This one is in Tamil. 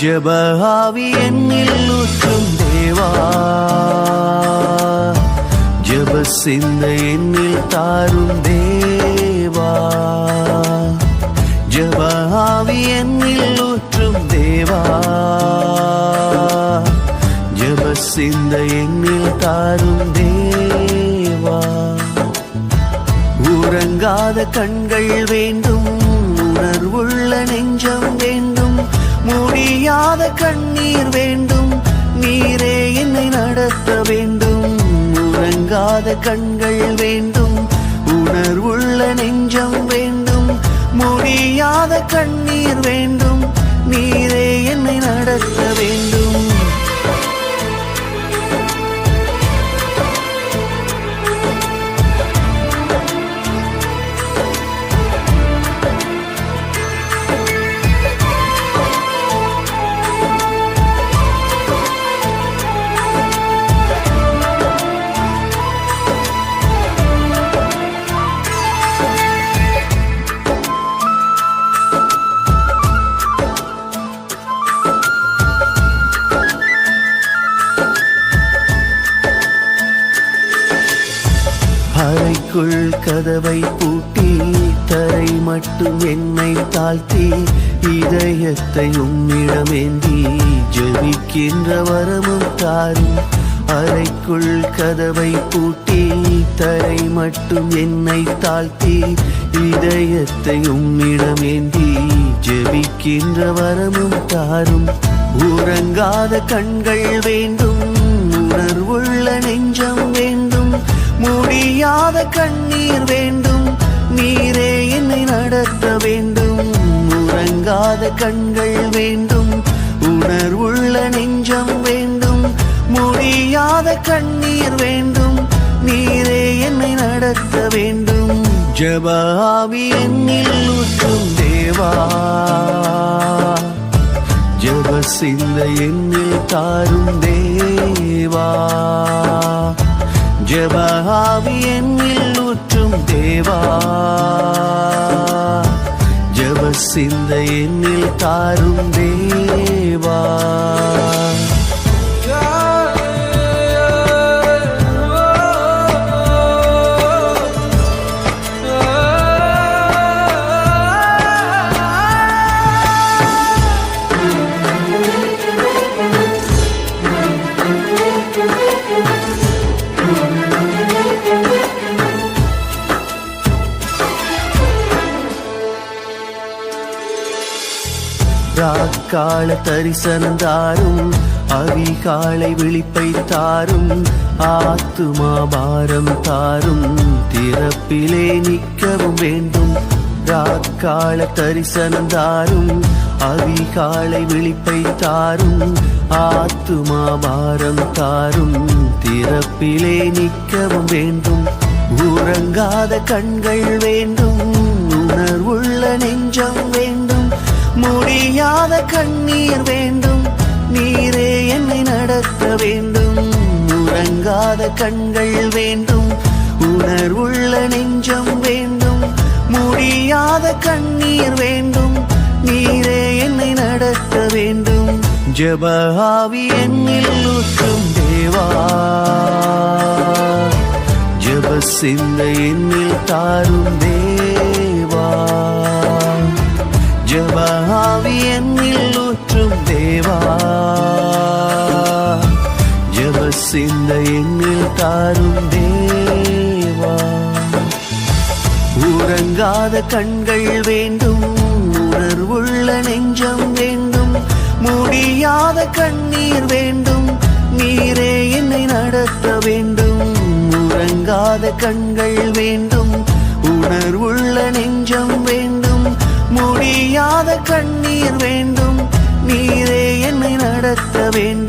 ஜபஹாவி என்னில் ஊற்றும் தேவா. ஜப சிந்த என்னில் தாரும் தேவா. ஜபஹாவி என்னில் ஊற்றும் தேவா. ஜப சிந்த என்னில் தாரும் தேவா. உறங்காத கண்கள் வேண்டும் உணர்வுள்ள நெஞ்சம் வேண்டும் முடியாத கண்ணீர் வேண்டும். நீரே என்னை நடத்த வேண்டும். உறங்காத கண்கள் வேண்டும். உணர்வுள்ள நெஞ்சம் வேண்டும். முடியாத கண்ணீர் வேண்டும். நீரே என்னை நடத்த கதவை பூட்டி தரை மட்டும் என்னை தாழ்த்தி இதயத்தை உம்மிடமேந்தி ஜெபிக்கின்ற வரமும் தாரும் அறைக்குள் கதவை பூட்டி தரை மட்டும் என்னை தாழ்த்தி இதயத்தை உம்மிடமேந்தி ஜெபிக்கின்ற வரமும் தாரும். உறங்காத கண்கள் வேண்டும் உணர்வுள்ள நெஞ்சம் வேண்டும். முடியாத கண்ணீர் வேண்டும். நீரே என்னை நடத்த வேண்டும். உறங்காத கண்கள் வேண்டும். உணர்வுள்ள நெஞ்சம் வேண்டும். முடியாத கண்ணீர் வேண்டும். நீரே என்னை நடத்த வேண்டும். ஜபாவி என்னில் ஊற்றும் தேவா. ஜப சிந்த என்னில் தாரும் தேவா. ஜபா ஆவி என்னில் ஊற்றும் தேவா. ஜப சிந்த என்னில் தாரும் தேவா. அக்கால தரிசனம் தாரும் அதிகாலை விழிப்பை தாரும் ஆத்துமா பாரம் தாரும். திறப்பிலே நிற்கவும் வேண்டும். ராக்கால தரிசனம் தாரும் அதிகாலை விழிப்பை தாரும் ஆத்துமா பாரம் தாரும். திறப்பிலே நிற்கவும் வேண்டும். உறங்காத கண்கள் வேண்டும். உணர்வுள்ள நெஞ்சம் வேண்டும். முடியாத கண்ணீர் வேண்டும். நீரே என்னை நடத்த வேண்டும். உறங்காத கண்கள் வேண்டும். உணர்வுள்ள நெஞ்சம் வேண்டும். முடியாத கண்ணீர் வேண்டும். நீரே என்னை நடத்த வேண்டும். ஜபாவி என்னில் ஊற்றும் தேவா. ஜப சிந்த என்னில் தாரும் தேவா. தாரும் தேவா. உறங்காத கண்கள் வேண்டும் உணர்வுள்ள நெஞ்சம் வேண்டும் முடியாத கண்ணீர் வேண்டும் நீரே என்னை நடத்த வேண்டும். உறங்காத கண்கள் வேண்டும் உணர்வுள்ள நெஞ்சம் வேண்டும் முடியாத கண்ணீர் வேண்டும் நீரே என்னை நடத்த வேண்டும்.